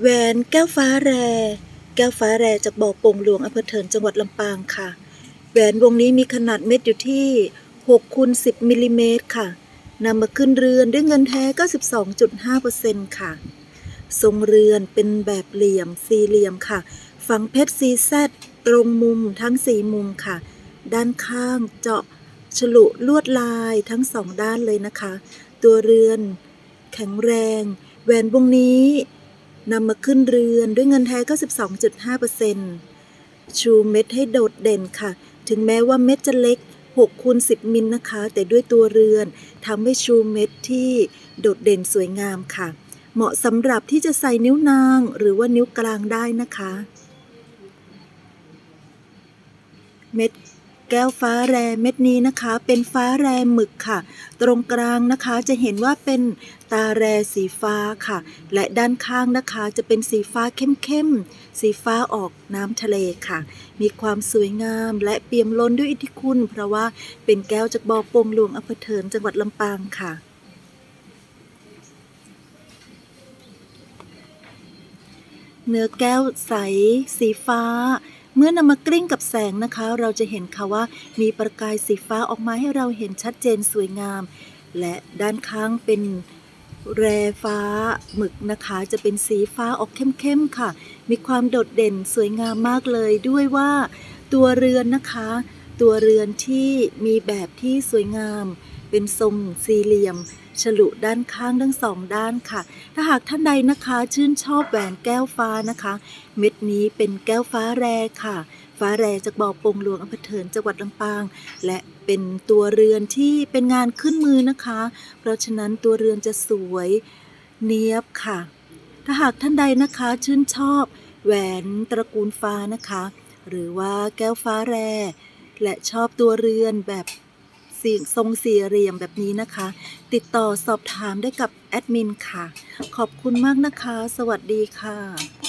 แหวนแก้วฟ้าแร แก้วฟ้าแรจากบ่อปงหลวงอำเภอเถินจังหวัดลำปางค่ะ แหวนวงนี้มีขนาดเม็ดอยู่ที่6คูณ10มิลลิเมตรค่ะนำมาขึ้นเรือนด้วยเงินแท้ 92.5%ค่ะ ทรงเรือนเป็นแบบเหลี่ยมสี่เหลี่ยมค่ะ ฝังเพชรซีแซดตรงมุมทั้งสี่มุมค่ะ ด้านข้างเจาะฉลุลวดลายทั้งสองด้านเลยนะคะ ตัวเรือน แข็งแรง แหวนวงนี้ นำมาขึ้นเรือนด้วยเงินแท้ 92.5%ชูเม็ดให้โดดเด่นค่ะ ถึงแม้ว่าเม็ดจะเล็ก6คูณ10 มิลนะคะ แต่ด้วยตัวเรือนทำให้ชูเม็ดที่โดดเด่นสวยงามค่ะ เหมาะสำหรับที่จะใส่นิ้วนางหรือว่านิ้วกลางได้นะคะ เม็ด แก้วฟ้าแรเม็ดนี้นะคะ เป็นฟ้าแรหมึกค่ะ ตรงกลางนะคะจะเห็นว่าเป็นตาแรสีฟ้าค่ะ และด้านข้างนะคะจะเป็นสีฟ้าเข้มๆ สีฟ้าออกน้ำทะเลค่ะ มีความสวยงามและเปี่ยมล้นด้วยอิทธิคุณ เพราะว่าเป็นแก้วจากบ่อปงหลวงอำเภอเถินจังหวัดลำปางค่ะเนื้อแก้วใส สีฟ้า เมื่อนำมากลิ้งกับแสงนะคะ เราจะเห็นค่ะว่ามีประกายสีฟ้าออกมาให้เราเห็นชัดเจนสวยงาม และด้านข้างเป็นแรฟ้าหมึกนะคะ จะเป็นสีฟ้าออกเข้มๆค่ะ มีความโดดเด่นสวยงามมากเลยด้วยว่า ตัวเรือนนะคะ ตัวเรือนที่มีแบบที่สวยงาม เป็นทรงสี่เหลี่ยม ฉลุด้านข้างทั้งสองด้านค่ะ ถ้าหากท่านใดนะคะชื่นชอบแหวนแก้วฟ้านะคะ เม็ดนี้เป็นแก้วฟ้าแรค่ะ ฟ้าแรจากบ่อปงหลวงอำเภอเถินจังหวัดลำปาง และเป็นตัวเรือนที่เป็นงานขึ้นมือนะคะ เพราะฉะนั้นตัวเรือนจะสวยเนียบค่ะ ถ้าหากท่านใดนะคะชื่นชอบแหวนตระกูลฟ้านะคะ หรือว่าแก้วฟ้าแรและชอบตัวเรือนแบบ สีทรงสี่เหลี่ยมแบบนี้นะคะ ติดต่อสอบถามได้กับแอดมินค่ะ ขอบคุณมากนะคะ สวัสดีค่ะ